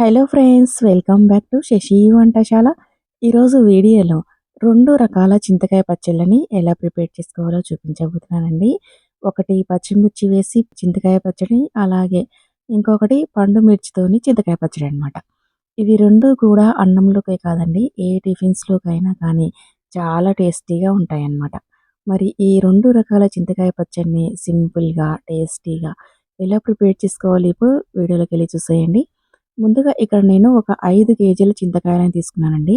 Hello friends welcome back to Shashi Vantasala. ఈరోజు వీడియోలో రెండు రకాల చింతకాయ పచ్చళ్ళని ఎలా ప్రిపేర్ చేసుకోవాలో చూపించబోతున్నానండి. ఒకటి పచ్చిమిర్చి వేసి చింతకాయ పచ్చడి అలాగే ఇంకొకటి పండు మిర్చితోని చింతకాయ పచ్చడి అనమాట ఇవి రెండు కూడా అన్నంలోకే కాదండి ఏ టిఫిన్స్లోకైనా కానీ చాలా టేస్టీగా ఉంటాయన్నమాట. మరి ఈ రెండు రకాల చింతకాయ పచ్చడిని సింపుల్గా టేస్టీగా ఎలా ప్రిపేర్ చేసుకోవాలి? ఇప్పుడు వీడియోలోకి వెళ్ళి చూసేయండి. ముందుగా ఇక్కడ నేను ఒక ఐదు కేజీల చింతకాయలను తీసుకున్నానండి.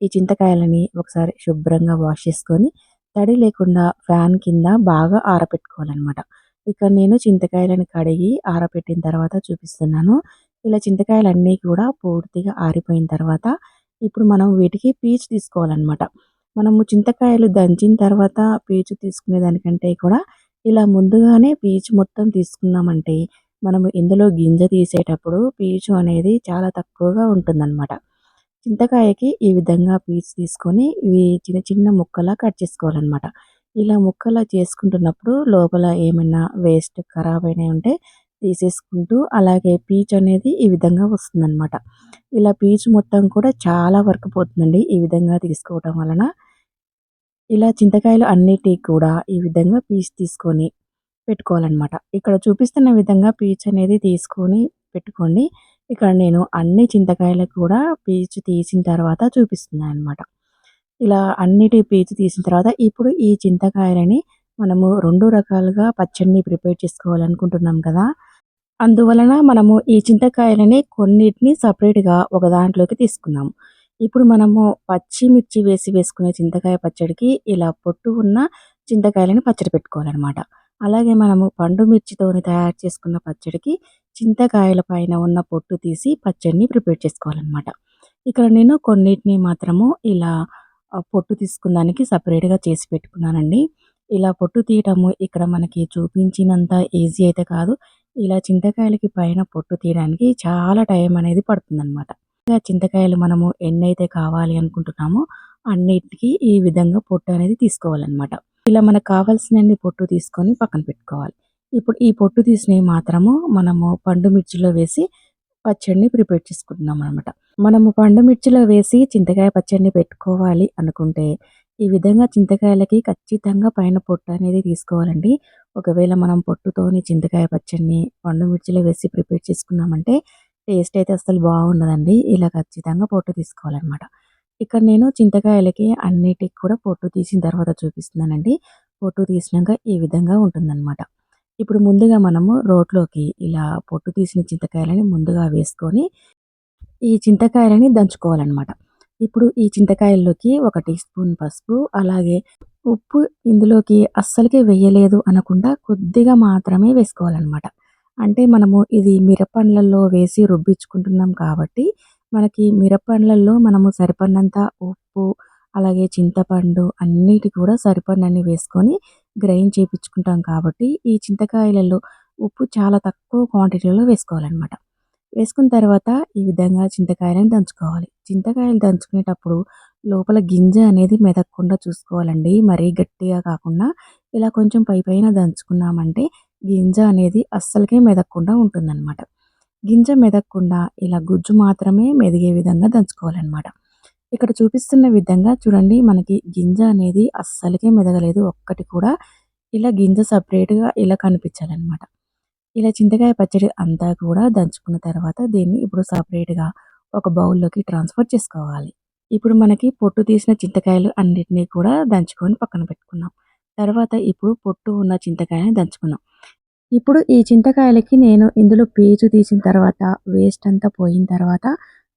ఈ చింతకాయలని ఒకసారి శుభ్రంగా వాష్ చేసుకొని తడి లేకుండా ఫ్యాన్ కింద బాగా ఆరబెట్టుకోవాలన్నమాట ఇక్కడ నేను చింతకాయలను కడిగి ఆరబెట్టిన తర్వాత చూపిస్తున్నాను. ఇలా చింతకాయలన్నీ కూడా పూర్తిగా ఆరిపోయిన తర్వాత ఇప్పుడు మనం వీటికి పీచు తీసుకోవాలన్నమాట. మనము చింతకాయలు దంచిన తర్వాత పీచు తీసుకునే దానికంటే కూడా ఇలా ముందుగానే పీచు మొత్తం తీసుకున్నామంటే మనము ఇందులో గింజ తీసేటప్పుడు పీచు అనేది చాలా తక్కువగా ఉంటుందన్నమాట. చింతకాయకి ఈ విధంగా పీచు తీసుకొని ఇవి చిన్న చిన్న ముక్కలా కట్ చేసుకోవాలన్నమాట. ఇలా ముక్కలా చేసుకుంటున్నప్పుడు లోపల ఏమైనా వేస్ట్ ఖరాబ్ అయినవి ఉంటే తీసేసుకుంటూ అలాగే పీచు అనేది ఈ విధంగా వస్తుందన్నమాట. ఇలా పీచు మొత్తం కూడా చాలా వరకు పోతుందండి ఈ విధంగా తీసుకోవటం వలన. ఇలా చింతకాయలు అన్నిటికి కూడా ఈ విధంగా పీచు తీసుకొని పెట్టుకోవాలన్నమాట. ఇక్కడ చూపిస్తున్న విధంగా పీచ్ అనేది తీసుకొని పెట్టుకోండి. ఇక్కడ నేను అన్ని చింతకాయలకు కూడా పీచు తీసిన తర్వాత చూపిస్తున్నాను అనమాట ఇలా అన్నిటి పీచు తీసిన తర్వాత ఇప్పుడు ఈ చింతకాయలని మనము రెండు రకాలుగా పచ్చడిని ప్రిపేర్ చేసుకోవాలనుకుంటున్నాం కదా. అందువలన మనము ఈ చింతకాయలని కొన్నిటిని సపరేట్గా ఒక దాంట్లోకి తీసుకున్నాము ఇప్పుడు మనము పచ్చిమిర్చి వేసి వేసుకునే చింతకాయ పచ్చడికి ఇలా పొట్టు ఉన్న చింతకాయలని పచ్చడి పెట్టుకోవాలన్నమాట. అలాగే మనము పండు మిర్చితోని తయారు చేసుకున్న పచ్చడికి చింతకాయల పైన ఉన్న పొట్టు తీసి పచ్చడిని ప్రిపేర్ చేసుకోవాలన్నమాట. ఇక్కడ నేను కొన్నిటిని మాత్రము ఇలా పొట్టు తీసుకున్నానికి సపరేట్గా చేసి పెట్టుకున్నానండి. ఇలా పొట్టు తీయటము ఇక్కడ మనకి చూపించినంత ఈజీ అయితే కాదు. ఇలా చింతకాయలకి పైన పొట్టు తీయడానికి చాలా టైం అనేది పడుతుందన్నమాట. చింతకాయలు మనము ఎన్నైతే కావాలి అనుకుంటున్నామో అన్నిటికీ ఈ విధంగా పొట్టు అనేది తీసుకోవాలన్నమాట. ఇలా మనకు కావాల్సినన్ని పొట్టు తీసుకొని పక్కన పెట్టుకోవాలి. ఇప్పుడు ఈ పొట్టు తీసినవి మాత్రము మనము పండు మిర్చిలో వేసి పచ్చడిని ప్రిపేర్ చేసుకుంటున్నాం అనమాట మనము పండు మిర్చిలో వేసి చింతకాయ పచ్చడిని పెట్టుకోవాలి అనుకుంటే ఈ విధంగా చింతకాయలకి ఖచ్చితంగా పైన పొట్టు అనేది తీసుకోవాలండి. ఒకవేళ మనం పొట్టుతోని చింతకాయ పచ్చడిని పండు మిర్చిలో వేసి ప్రిపేర్ చేసుకున్నామంటే టేస్ట్ అయితే అసలు బాగుండదండి. ఇలా ఖచ్చితంగా పొట్టు తీసుకోవాలన్నమాట. ఇక్కడ నేను చింతకాయలకి అన్నిటికి కూడా పొట్టు తీసిన తర్వాత చూపిస్తున్నానండి. పొట్టు తీసినాక ఈ విధంగా ఉంటుందన్నమాట. ఇప్పుడు ముందుగా మనము రోట్లోకి ఇలా పొట్టు తీసిన చింతకాయలని ముందుగా వేసుకొని ఈ చింతకాయలని దంచుకోవాలన్నమాట. ఇప్పుడు ఈ చింతకాయల్లోకి ఒక టీ స్పూన్ పసుపు అలాగే ఉప్పు ఇందులోకి అస్సలకే వేయలేదు అనకుండా కొద్దిగా మాత్రమే వేసుకోవాలన్నమాట. అంటే మనము ఇది మిరపండ్లలో వేసి రుబ్బించుకుంటున్నాం కాబట్టి మనకి మిరపండ్లలో మనము సరిపడినంత ఉప్పు అలాగే చింతపండు అన్నిటి కూడా సరిపడినన్ని వేసుకొని గ్రైండ్ చేయించుకుంటాం కాబట్టి ఈ చింతకాయలలో ఉప్పు చాలా తక్కువ క్వాంటిటీలో వేసుకోవాలన్నమాట. వేసుకున్న తర్వాత ఈ విధంగా చింతకాయలను దంచుకోవాలి. చింతకాయలు దంచుకునేటప్పుడు లోపల గింజ అనేది మెదక్కుండా చూసుకోవాలండి. మరీ గట్టిగా కాకుండా ఇలా కొంచెం పై పైన దంచుకున్నామంటే గింజ అనేది అస్సలకే మెదక్కుండా ఉంటుందన్నమాట. గింజ మెదక్కుండా ఇలా గుజ్జు మాత్రమే మెదిగే విధంగా దంచుకోవాలన్నమాట. ఇక్కడ చూపిస్తున్న విధంగా చూడండి మనకి గింజ అనేది అస్సలకే మెదగలేదు. ఒక్కటి కూడా ఇలా గింజ సపరేట్గా ఇలా కనిపించాలన్నమాట. ఇలా చింతకాయ పచ్చడి అంతా కూడా దంచుకున్న తర్వాత దీన్ని ఇప్పుడు సపరేట్గా ఒక బౌల్లోకి ట్రాన్స్ఫర్ చేసుకోవాలి. ఇప్పుడు మనకి పొట్టు తీసిన చింతకాయలు అన్నిటినీ కూడా దంచుకొని పక్కన పెట్టుకున్నాం. తర్వాత ఇప్పుడు పొట్టు ఉన్న చింతకాయని దంచుకున్నాం. ఇప్పుడు ఈ చింతకాయలకి నేను ఇందులో పీచు తీసిన తర్వాత వేస్ట్ అంతా పోయిన తర్వాత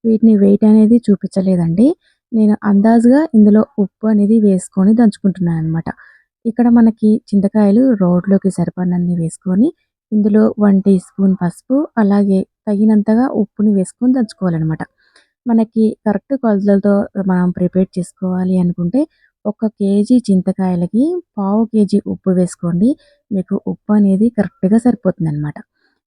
వీటిని వెయిట్ అనేది చూపించలేదండి. నేను అందాజుగా ఇందులో ఉప్పు అనేది వేసుకొని దంచుకుంటున్నాను అనమాట ఇక్కడ మనకి చింతకాయలు రోడ్లోకి సరిపడినన్ని వేసుకొని ఇందులో వన్ టీ స్పూన్ పసుపు అలాగే తగినంతగా ఉప్పుని వేసుకొని దంచుకోవాలన్నమాట. మనకి కరెక్ట్ కొలతలతో మనం ప్రిపేర్ చేసుకోవాలి అనుకుంటే ఒక కేజీ చింతకాయలకి పావు కేజీ ఉప్పు వేసుకోండి. మీకు ఉప్పు అనేది కరెక్ట్గా సరిపోతుంది అనమాట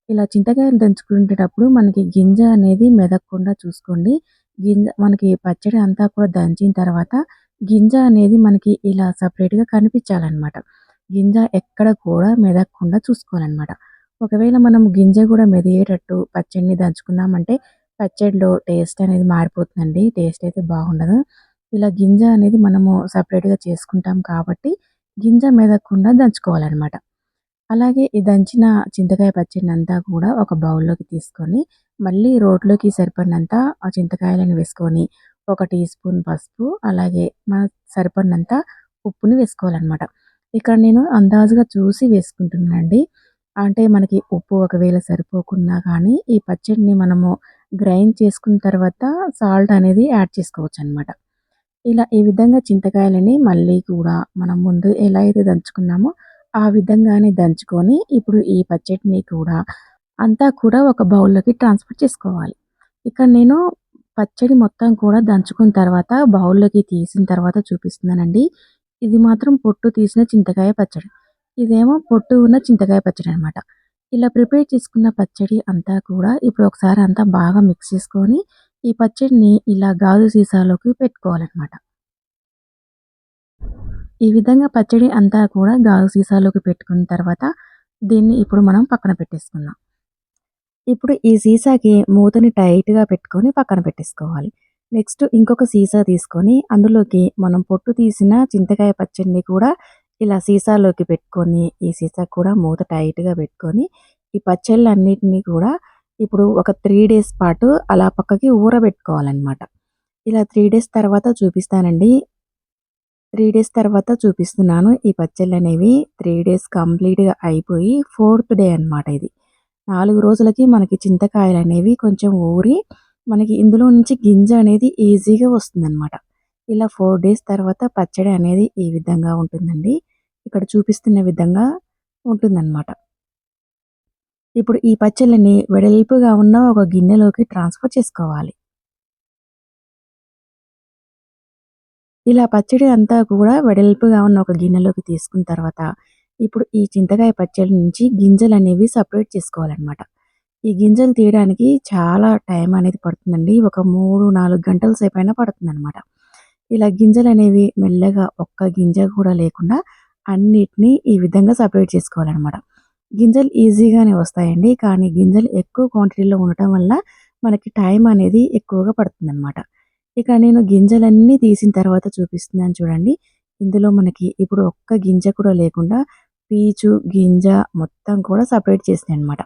ఇలా చింతకాయలు దంచుకునేటప్పుడు మనకి గింజ అనేది మెదక్కుండా చూసుకోండి. గింజ మనకి పచ్చడి అంతా కూడా దంచిన తర్వాత గింజ అనేది మనకి ఇలా సపరేట్గా కనిపించాలన్నమాట. గింజ ఎక్కడ కూడా మెదక్కుండా చూసుకోవాలన్నమాట. ఒకవేళ మనం గింజ కూడా మెదిగేటట్టు పచ్చడిని దంచుకున్నామంటే పచ్చడిలో టేస్ట్ అనేది మారిపోతుందండి. టేస్ట్ అయితే బాగుండదు. ఇలా గింజ అనేది మనము సపరేట్గా చేసుకుంటాం కాబట్టి గింజ మెదకుండా దంచుకోవాలన్నమాట. అలాగే ఈ దంచిన చింతకాయ పచ్చడినంతా కూడా ఒక బౌల్‌లోకి తీసుకొని మళ్ళీ రోట్లోకి సరిపడినంత ఆ చింతకాయలను వేసుకొని ఒక టీ స్పూన్ పసుపు అలాగే మన సరిపడినంత ఉప్పుని వేసుకోవాలన్నమాట. ఇక్కడ నేను అందాజుగా చూసి వేసుకుంటున్నానండి. అంటే మనకి ఉప్పు ఒకవేళ సరిపోకున్నా కానీ ఈ పచ్చడిని మనము గ్రైండ్ చేసుకున్న తర్వాత సాల్ట్ అనేది యాడ్ చేసుకోవచ్చు అనమాట ఇలా ఈ విధంగా చింతకాయలని మళ్ళీ కూడా మనం ముందు ఎలా అయితే దంచుకున్నామో ఆ విధంగానే దంచుకొని ఇప్పుడు ఈ పచ్చడిని కూడా అంతా కూడా ఒక బౌల్‌లోకి ట్రాన్స్‌ఫర్ చేసుకోవాలి. ఇక్కడ నేను పచ్చడి మొత్తం కూడా దంచుకున్న తర్వాత బౌల్‌లోకి తీసిన తర్వాత చూపిస్తున్నానండి. ఇది మాత్రం పొట్టు తీసిన చింతకాయ పచ్చడి. ఇదేమో పొట్టు ఉన్న చింతకాయ పచ్చడి అనమాట. ఇలా ప్రిపేర్ చేసుకున్న పచ్చడి అంతా కూడా ఇప్పుడు ఒకసారి అంతా బాగా మిక్స్ చేసుకొని ఈ పచ్చడిని ఇలా గాజు సీసాలోకి పెట్టుకోవాలన్నమాట ఈ విధంగా పచ్చడి అంతా కూడా గాజు సీసాలోకి పెట్టుకున్న తర్వాత దీన్ని ఇప్పుడు మనం పక్కన పెట్టేసుకుందాం. ఇప్పుడు ఈ సీసాకి మూతని టైట్‌గా పెట్టుకొని పక్కన పెట్టేసుకోవాలి. నెక్స్ట్ ఇంకొక సీసా తీసుకొని అందులోకి మనం పొట్టు తీసిన చింతకాయ పచ్చడిని కూడా ఇలా సీసాలోకి పెట్టుకొని ఈ సీసాకి కూడా మూత టైట్‌గా పెట్టుకొని ఈ పచ్చళ్ళన్నిటిని కూడా ఇప్పుడు ఒక త్రీ డేస్ పాటు అలా పక్కకి ఊరబెట్టుకోవాలన్నమాట ఇలా త్రీ డేస్ తర్వాత చూపిస్తానండి. త్రీ డేస్ తర్వాత చూపిస్తున్నాను. ఈ పచ్చళ్ళు అనేవి త్రీ డేస్ కంప్లీట్‌గా అయిపోయి ఫోర్త్ డే అనమాట ఇది. నాలుగు రోజులకి మనకి చింతకాయలు అనేవి కొంచెం ఊరి మనకి ఇందులో నుంచి గింజ అనేది ఈజీగా వస్తుందన్నమాట ఇలా ఫోర్ డేస్ తర్వాత పచ్చడి అనేది ఈ విధంగా ఉంటుందండి. ఇక్కడ చూపిస్తున్న విధంగా ఉంటుందన్నమాట ఇప్పుడు ఈ పచ్చళ్ళని వెడల్పుగా ఉన్న ఒక గిన్నెలోకి ట్రాన్స్‌ఫర్ చేసుకోవాలి. ఇలా పచ్చడి అంతా కూడా వెడల్పుగా ఉన్న ఒక గిన్నెలోకి తీసుకున్న తర్వాత ఇప్పుడు ఈ చింతకాయ పచ్చడి నుంచి గింజలు అనేవి సపరేట్ చేసుకోవాలన్నమాట ఈ గింజలు తీయడానికి చాలా టైం అనేది పడుతుందండి. ఒక 3, 4 గంటల సేపైనా పడుతుందన్నమాట ఇలా గింజలు అనేవి మెల్లగా ఒక్క గింజ కూడా లేకుండా అన్నిటిని ఈ విధంగా సపరేట్ చేసుకోవాలనమాట. గింజలు ఈజీగానే వస్తాయండి. కానీ గింజలు ఎక్కువ క్వాంటిటీలో ఉండటం వల్ల మనకి టైం అనేది ఎక్కువగా పడుతుందన్నమాట ఇక నేను గింజలన్నీ తీసిన తర్వాత చూపిస్తున్నాను చూడండి. ఇందులో మనకి ఇప్పుడు ఒక్క గింజ కూడా లేకుండా పీచు, గింజ మొత్తం కూడా సపరేట్ చేసినాయి అనమాట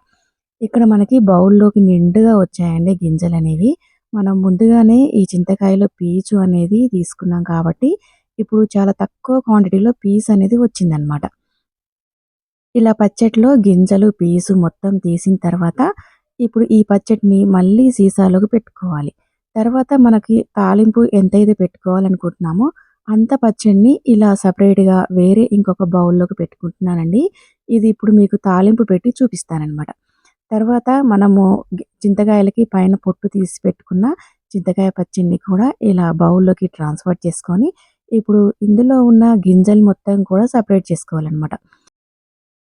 ఇక్కడ మనకి బౌల్‌లోకి నిండుగా వచ్చాయండి గింజలు అనేవి మనం ముందుగానే ఈ చింతకాయలో పీచు అనేది తీసుకున్నాం కాబట్టి ఇప్పుడు చాలా తక్కువ క్వాంటిటీలో పీస్ అనేది వచ్చిందనమాట. ఇలా పచ్చట్లో గింజలు, పీసు మొత్తం తీసిన తర్వాత ఇప్పుడు ఈ పచ్చడిని మళ్ళీ సీసాలోకి పెట్టుకోవాలి. తర్వాత మనకి తాలింపు ఎంతైతే పెట్టుకోవాలనుకుంటున్నామో అంత పచ్చడిని ఇలా సపరేట్గా వేరే ఇంకొక బౌల్‌లోకి పెట్టుకుంటున్నానండి. ఇది ఇప్పుడు మీకు తాలింపు పెట్టి చూపిస్తానమాట తర్వాత మనము చింతకాయలకి పైన పొట్టు తీసి పెట్టుకున్న చింతకాయ పచ్చడిని కూడా ఇలా బౌల్‌లోకి ట్రాన్స్‌ఫర్ చేసుకొని ఇప్పుడు ఇందులో ఉన్న గింజలు మొత్తం కూడా సపరేట్ చేసుకోవాలనమాట.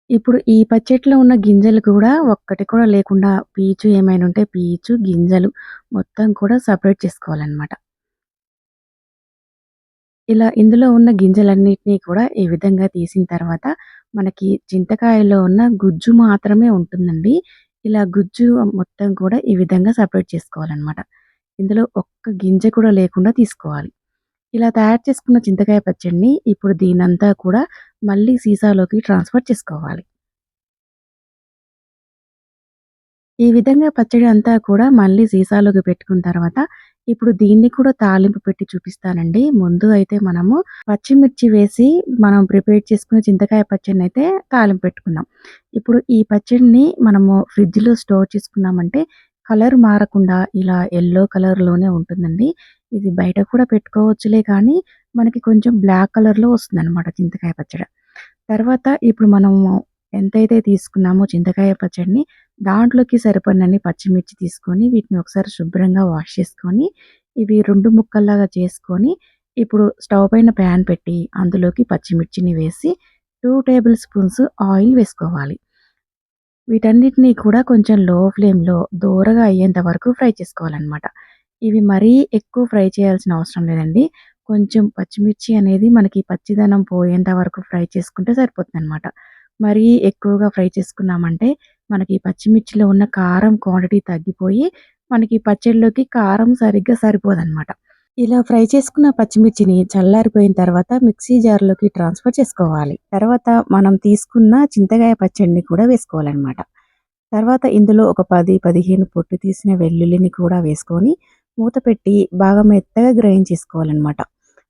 ఇప్పుడు ఈ పచ్చట్లో ఉన్న గింజలు కూడా ఒక్కటి కూడా లేకుండా పీచు ఏమైనా ఉంటే పీచు, గింజలు మొత్తం కూడా సపరేట్ చేసుకోవాలన్నమాట ఇలా ఇందులో ఉన్న గింజలన్నిటిని కూడా ఈ విధంగా తీసిన తర్వాత మనకి చింతకాయలో ఉన్న గుజ్జు మాత్రమే ఉంటుందండి. ఇలా గుజ్జు మొత్తం కూడా ఈ విధంగా సపరేట్ చేసుకోవాలన్నమాట ఇందులో ఒక్క గింజ కూడా లేకుండా తీసుకోవాలి. ఇలా తయారు చేసుకున్న చింతకాయ పచ్చడిని ఇప్పుడు దీనంతా కూడా మళ్ళీ సీసాలోకి ట్రాన్స్‌ఫర్ చేసుకోవాలి. ఈ విధంగా పచ్చడి అంతా కూడా మళ్ళీ సీసాలోకి పెట్టుకున్న తర్వాత ఇప్పుడు దీన్ని కూడా తాలింపు పెట్టి చూపిస్తానండి. ముందు అయితే మనము పచ్చిమిర్చి వేసి మనం ప్రిపేర్ చేసుకున్న చింతకాయ పచ్చడినైతే తాలింపు పెట్టుకుందాం. ఇప్పుడు ఈ పచ్చడిని మనము ఫ్రిడ్జ్‌లో స్టోర్ చేసుకున్నామంటే కలర్ మారకుండా ఇలా యెల్లో కలర్‌లోనే ఉంటుందండి. ఇది బయట కూడా పెట్టుకోవచ్చులే కానీ మనకి కొంచెం బ్లాక్ కలర్‌లో వస్తుందనమాట చింతకాయ పచ్చడి. తర్వాత ఇప్పుడు మనము ఎంతైతే తీసుకున్నామో చింతకాయ పచ్చడిని దాంట్లోకి సరిపడినన్ని పచ్చిమిర్చి తీసుకొని వీటిని ఒకసారి శుభ్రంగా వాష్ చేసుకొని ఇవి రెండు ముక్కల్లాగా చేసుకొని ఇప్పుడు స్టవ్ పైన ప్యాన్ పెట్టి అందులోకి పచ్చిమిర్చిని వేసి టూ టేబుల్ స్పూన్స్ ఆయిల్ వేసుకోవాలి. వీటన్నిటిని కూడా కొంచెం లో ఫ్లేమ్‌లో దోరగా అయ్యేంత వరకు ఫ్రై చేసుకోవాలనమాట. ఇవి మరీ ఎక్కువ ఫ్రై చేయాల్సిన అవసరం లేదండి. కొంచెం పచ్చిమిర్చి అనేది మనకి పచ్చిదనం పోయేంత వరకు ఫ్రై చేసుకుంటే సరిపోతుందన్నమాట మరీ ఎక్కువగా ఫ్రై చేసుకున్నామంటే మనకి పచ్చిమిర్చిలో ఉన్న కారం క్వాంటిటీ తగ్గిపోయి మనకి పచ్చడిలోకి కారం సరిగ్గా సరిపోదన్నమాట ఇలా ఫ్రై చేసుకున్న పచ్చిమిర్చిని చల్లారిపోయిన తర్వాత మిక్సీ జార్‌లోకి ట్రాన్స్‌ఫర్ చేసుకోవాలి. తర్వాత మనం తీసుకున్న చింతకాయ పచ్చడిని కూడా వేసుకోవాలనమాట. తర్వాత ఇందులో ఒక 10, 15 పొట్టు తీసిన వెల్లుల్లిని కూడా వేసుకొని మూత పెట్టి బాగా మెత్తగా గ్రైండ్ చేసుకోవాలన్నమాట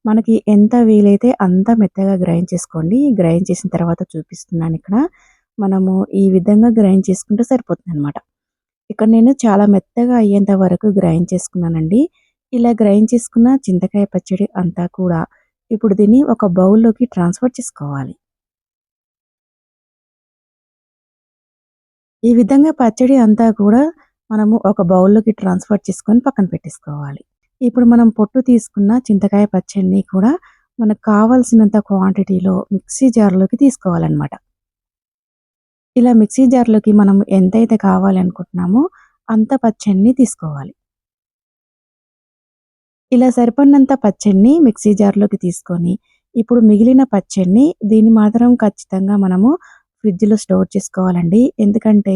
మనకి ఎంత వీలైతే అంత మెత్తగా గ్రైండ్ చేసుకోండి. గ్రైండ్ చేసిన తర్వాత చూపిస్తున్నాను ఇక్కడ మనము ఈ విధంగా గ్రైండ్ చేసుకుంటే సరిపోతుందనమాట. ఇక్కడ నేను చాలా మెత్తగా అయ్యేంత వరకు గ్రైండ్ చేసుకున్నానండి. ఇలా గ్రైండ్ చేసుకున్న చింతకాయ పచ్చడి అంతా కూడా ఇప్పుడు దీన్ని ఒక బౌల్‌లోకి ట్రాన్స్‌ఫర్ చేసుకోవాలి. ఈ విధంగా పచ్చడి అంతా కూడా మనము ఒక బౌల్‌లోకి ట్రాన్స్‌ఫర్ చేసుకొని పక్కన పెట్టేసుకోవాలి. ఇప్పుడు మనం పొట్టు తీసుకున్న చింతకాయ పచ్చడిని కూడా మనకు కావాల్సినంత క్వాంటిటీలో మిక్సీ జార్‌లోకి తీసుకోవాలన్నమాట ఇలా మిక్సీ జార్‌లోకి మనం ఎంతైతే కావాలనుకుంటున్నామో అంత పచ్చడిని తీసుకోవాలి. ఇలా సరిపడినంత పచ్చడిని మిక్సీ జార్‌లోకి తీసుకొని, ఇప్పుడు మిగిలిన పచ్చడిని దీన్ని మాత్రం ఖచ్చితంగా మనము ఫ్రిడ్జ్‌లో స్టోర్ చేసుకోవాలండి. ఎందుకంటే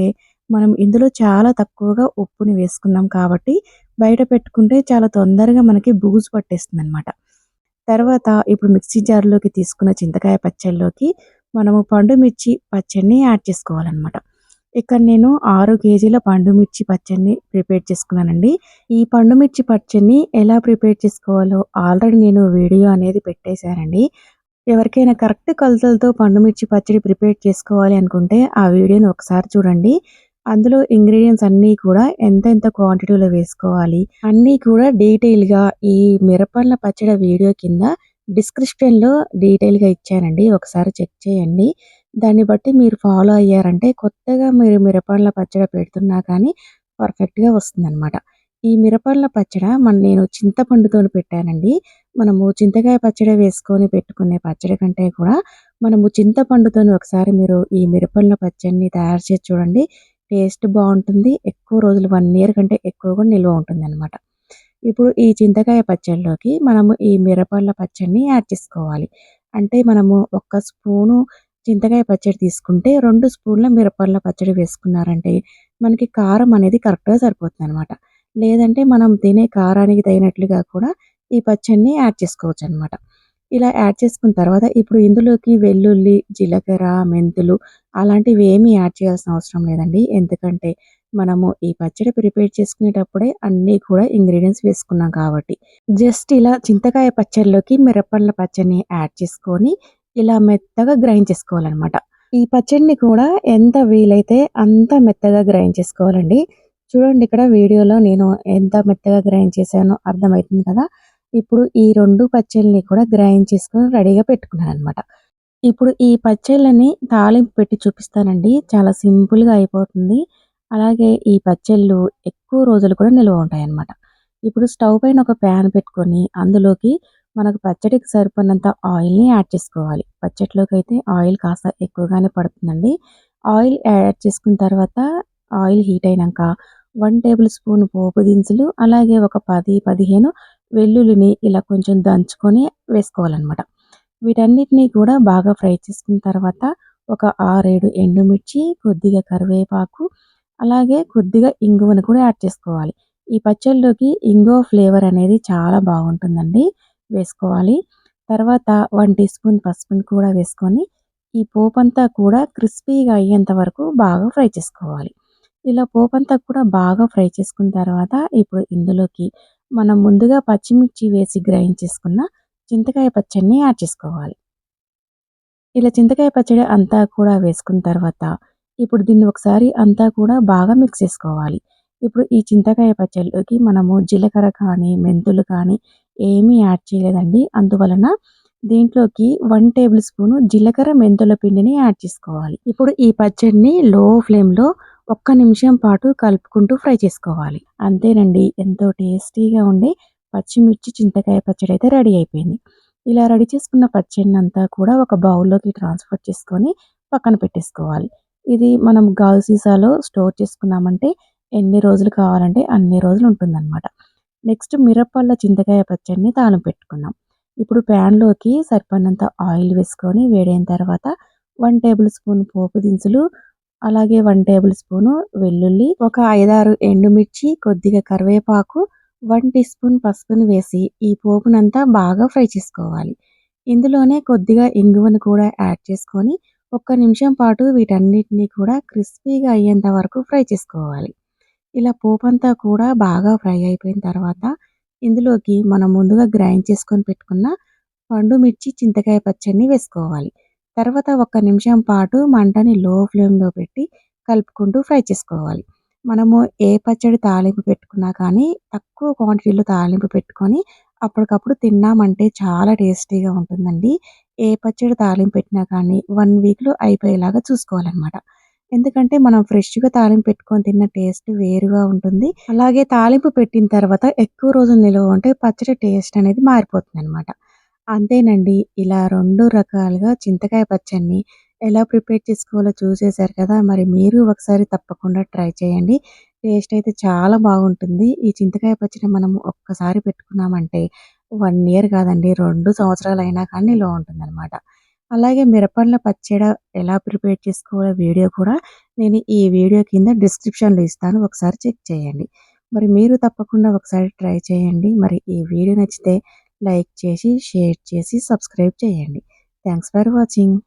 మనం ఇందులో చాలా తక్కువగా ఉప్పుని వేసుకున్నాం కాబట్టి బయట పెట్టుకుంటే చాలా తొందరగా మనకి బూజు పట్టేస్తుంది అనమాట తర్వాత ఇప్పుడు మిక్సీ జార్‌లోకి తీసుకున్న చింతకాయ పచ్చడిలోకి మనము పండు మిర్చి పచ్చడిని యాడ్ చేసుకోవాలన్నమాట ఇక్కడ నేను ఆరు కేజీల పండు మిర్చి పచ్చడిని ప్రిపేర్ చేసుకున్నానండి. ఈ పండుమిర్చి పచ్చడిని ఎలా ప్రిపేర్ చేసుకోవాలో ఆల్రెడీ నేను వీడియో అనేది పెట్టేశానండి. ఎవరికైనా కరెక్ట్ కొలతలతో పండుమిర్చి పచ్చడి ప్రిపేర్ చేసుకోవాలి అనుకుంటే ఆ వీడియోని ఒకసారి చూడండి. అందులో ఇంగ్రీడియంట్స్ అన్నీ కూడా ఎంతెంత క్వాంటిటీలో వేసుకోవాలి అన్నీ కూడా డీటెయిల్‌గా ఈ మిరపళ్ళ పచ్చడి వీడియో కింద డిస్క్రిప్షన్‌లో డీటెయిల్‌గా ఇచ్చానండి. ఒకసారి చెక్ చేయండి. దాన్ని బట్టి మీరు ఫాలో అయ్యారంటే కొత్తగా మీరు మిరపండ్ల పచ్చడి పెడుతున్నా కానీ పర్ఫెక్ట్‌గా వస్తుందనమాట. ఈ మిరపండ్ల పచ్చడ మన నేను చింతపండుతోని పెట్టానండి. మనము చింతకాయ పచ్చడి వేసుకొని పెట్టుకునే పచ్చడి కంటే కూడా మనము చింతపండుతోని ఒకసారి మీరు ఈ మిరపళ్ళ పచ్చడిని తయారు చేసి చూడండి. టేస్ట్ బావుంటుంది. ఎక్కువ రోజులు 1 ఇయర్ కంటే ఎక్కువ కూడా నిల్వ ఉంటుందనమాట. ఇప్పుడు ఈ చింతకాయ పచ్చడిలోకి మనము ఈ మిరపళ్ళ పచ్చడిని యాడ్ చేసుకోవాలి. అంటే మనము ఒక్క స్పూను చింతకాయ పచ్చడి తీసుకుంటే రెండు స్పూన్ల మిరపళ్ళ పచ్చడి వేసుకున్నారంటే మనకి కారం అనేది కరెక్ట్‌గా సరిపోతుందనమాట. లేదంటే మనం తినే కారానికి తగినట్లుగా కూడా ఈ పచ్చడిని యాడ్ చేసుకోవచ్చు అనమాట ఇలా యాడ్ చేసుకున్న తర్వాత ఇప్పుడు ఇందులోకి వెల్లుల్లి, జీలకర్ర, మెంతులు అలాంటివి ఏమీ యాడ్ చేయాల్సిన అవసరం లేదండి. ఎందుకంటే మనము ఈ పచ్చడి ప్రిపేర్ చేసుకునేటప్పుడే అన్నీ కూడా ఇంగ్రీడియంట్స్ వేసుకున్నాం కాబట్టి. జస్ట్ ఇలా చింతకాయ పచ్చడిలోకి మిరపళ్ళ పచ్చడిని యాడ్ చేసుకొని ఇలా మెత్తగా గ్రైండ్ చేసుకోవాలన్నమాట ఈ పచ్చడిని కూడా ఎంత వీలైతే అంత మెత్తగా గ్రైండ్ చేసుకోవాలండి. చూడండి ఇక్కడ వీడియోలో నేను ఎంత మెత్తగా గ్రైండ్ చేశానో అర్థమవుతుంది కదా! ఇప్పుడు ఈ రెండు పచ్చళ్ళని కూడా గ్రైండ్ చేసుకొని రెడీగా పెట్టుకున్నాను అనమాట ఇప్పుడు ఈ పచ్చళ్ళని తాలింపు పెట్టి చూపిస్తానండి. చాలా సింపుల్‌గా అయిపోతుంది. అలాగే ఈ పచ్చళ్ళు ఎక్కువ రోజులు కూడా నిల్వ ఉంటాయి అన్నమాట ఇప్పుడు స్టవ్ పైన ఒక ప్యాన్ పెట్టుకొని అందులోకి మనకు పచ్చడికి సరిపడినంత ఆయిల్‌ని యాడ్ చేసుకోవాలి. పచ్చడిలోకైతే ఆయిల్ కాస్త ఎక్కువగానే పడుతుందండి. ఆయిల్ యాడ్ చేసుకున్న తర్వాత ఆయిల్ హీట్ అయినాక వన్ టేబుల్ స్పూన్ పోపు దినుసులు అలాగే ఒక 10, 15 వెల్లుల్లిని ఇలా కొంచెం దంచుకొని వేసుకోవాలన్నమాట వీటన్నిటిని కూడా బాగా ఫ్రై చేసుకున్న తర్వాత ఒక 6, 7 ఎండుమిర్చి, కొద్దిగా కరివేపాకు అలాగే కొద్దిగా ఇంగువను కూడా యాడ్ చేసుకోవాలి. ఈ పచ్చడిలోకి ఇంగువ ఫ్లేవర్ అనేది చాలా బాగుంటుందండి. వేసుకోవాలి. తర్వాత వన్ టీ స్పూన్ పసుపుని కూడా వేసుకొని ఈ పోపంతా కూడా క్రిస్పీగా అయ్యేంత వరకు బాగా ఫ్రై చేసుకోవాలి. ఇలా పోపంతా కూడా బాగా ఫ్రై చేసుకున్న తర్వాత ఇప్పుడు ఇందులోకి మనం ముందుగా పచ్చిమిర్చి వేసి గ్రైండ్ చేసుకున్న చింతకాయ పచ్చడిని యాడ్ చేసుకోవాలి. ఇలా చింతకాయ పచ్చడి అంతా కూడా వేసుకున్న తర్వాత ఇప్పుడు దీన్ని ఒకసారి అంతా కూడా బాగా మిక్స్ చేసుకోవాలి. ఇప్పుడు ఈ చింతకాయ పచ్చడిలోకి మనము జీలకర్ర కానీ, మెంతులు కానీ ఏమీ యాడ్ చేయలేదండి. అందువలన దీంట్లోకి వన్ టేబుల్ స్పూన్ జీలకర్ర, మెంతుల పిండిని యాడ్ చేసుకోవాలి. ఇప్పుడు ఈ పచ్చడిని లో ఫ్లేమ్‌లో ఒక్క నిమిషం పాటు కలుపుకుంటూ ఫ్రై చేసుకోవాలి. అంతేనండి ఎంతో టేస్టీగా ఉండే పచ్చిమిర్చి చింతకాయ పచ్చడి అయితే రెడీ అయిపోయింది. ఇలా రెడీ చేసుకున్న పచ్చడిని అంతా కూడా ఒక బౌల్‌లోకి ట్రాన్స్‌ఫర్ చేసుకొని పక్కన పెట్టేసుకోవాలి. ఇది మనం గాజు సీసాలో స్టోర్ చేసుకున్నామంటే ఎన్ని రోజులు కావాలంటే అన్ని రోజులు ఉంటుందన్నమాట. నెక్స్ట్ మిరపల్ల చింతకాయ పచ్చడిని తాను పెట్టుకుందాం. ఇప్పుడు ప్యాన్‌లోకి సరిపడినంత ఆయిల్ వేసుకొని వేడైన తర్వాత వన్ టేబుల్ స్పూన్ పోపు దినుసులు అలాగే వన్ టేబుల్ స్పూను వెల్లుల్లి ఒక ఐదారు ఎండుమిర్చి కొద్దిగా కరివేపాకు వన్ టీ స్పూన్ పసుపుని వేసి ఈ పోపునంతా బాగా ఫ్రై చేసుకోవాలి ఇందులోనే కొద్దిగా ఇంగువను కూడా యాడ్ చేసుకొని ఒక్క నిమిషం పాటు వీటన్నిటిని కూడా క్రిస్పీగా అయ్యేంత వరకు ఫ్రై చేసుకోవాలి ఇలా పోపంతా కూడా బాగా ఫ్రై అయిపోయిన తర్వాత ఇందులోకి మనం ముందుగా గ్రైండ్ చేసుకొని పెట్టుకున్న పండు మిర్చి చింతకాయ పచ్చడిని వేసుకోవాలి. తర్వాత ఒక్క నిమిషం పాటు మంటని లో ఫ్లేమ్లో పెట్టి కలుపుకుంటూ ఫ్రై చేసుకోవాలి. మనము ఏ పచ్చడి తాలింపు పెట్టుకున్నా కానీ తక్కువ క్వాంటిటీలో తాలింపు పెట్టుకొని అప్పటికప్పుడు తిన్నామంటే చాలా టేస్టీగా ఉంటుందండి. ఏ పచ్చడి తాలింపు పెట్టినా కానీ వన్ వీక్లో అయిపోయేలాగా చూసుకోవాలన్నమాట. ఎందుకంటే మనం ఫ్రెష్గా తాలింపు పెట్టుకొని తిన్న టేస్ట్ వేరుగా ఉంటుంది. అలాగే తాలింపు పెట్టిన తర్వాత ఎక్కువ రోజులు నిల్వ ఉంటే పచ్చడి టేస్ట్ అనేది మారిపోతుంది అనమాట అంతేనండి ఇలా రెండు రకాలుగా చింతకాయ పచ్చడిని ఎలా ప్రిపేర్ చేసుకోవాలో చూసేశారు కదా మరి మీరు ఒకసారి తప్పకుండా ట్రై చేయండి. టేస్ట్ అయితే చాలా బాగుంటుంది. ఈ చింతకాయ పచ్చడి మనం ఒక్కసారి పెట్టుకున్నామంటే వన్ ఇయర్ కాదండి రెండు సంవత్సరాలు అయినా కానీ నిల్వ ఉంటుందన్నమాట. అలాగే మిరపళ్ళ పచ్చడి ఎలా ప్రిపేర్ చేసుకోవాలో వీడియో కూడా నేను ఈ వీడియో కింద డిస్క్రిప్షన్లో ఇస్తాను. ఒకసారి చెక్ చేయండి. మరి మీరు తప్పకుండా ఒకసారి ట్రై చేయండి. మరి ఈ వీడియో నచ్చితే లైక్ చేసి షేర్ చేసి సబ్స్క్రైబ్ చేయండి. Thanks for watching.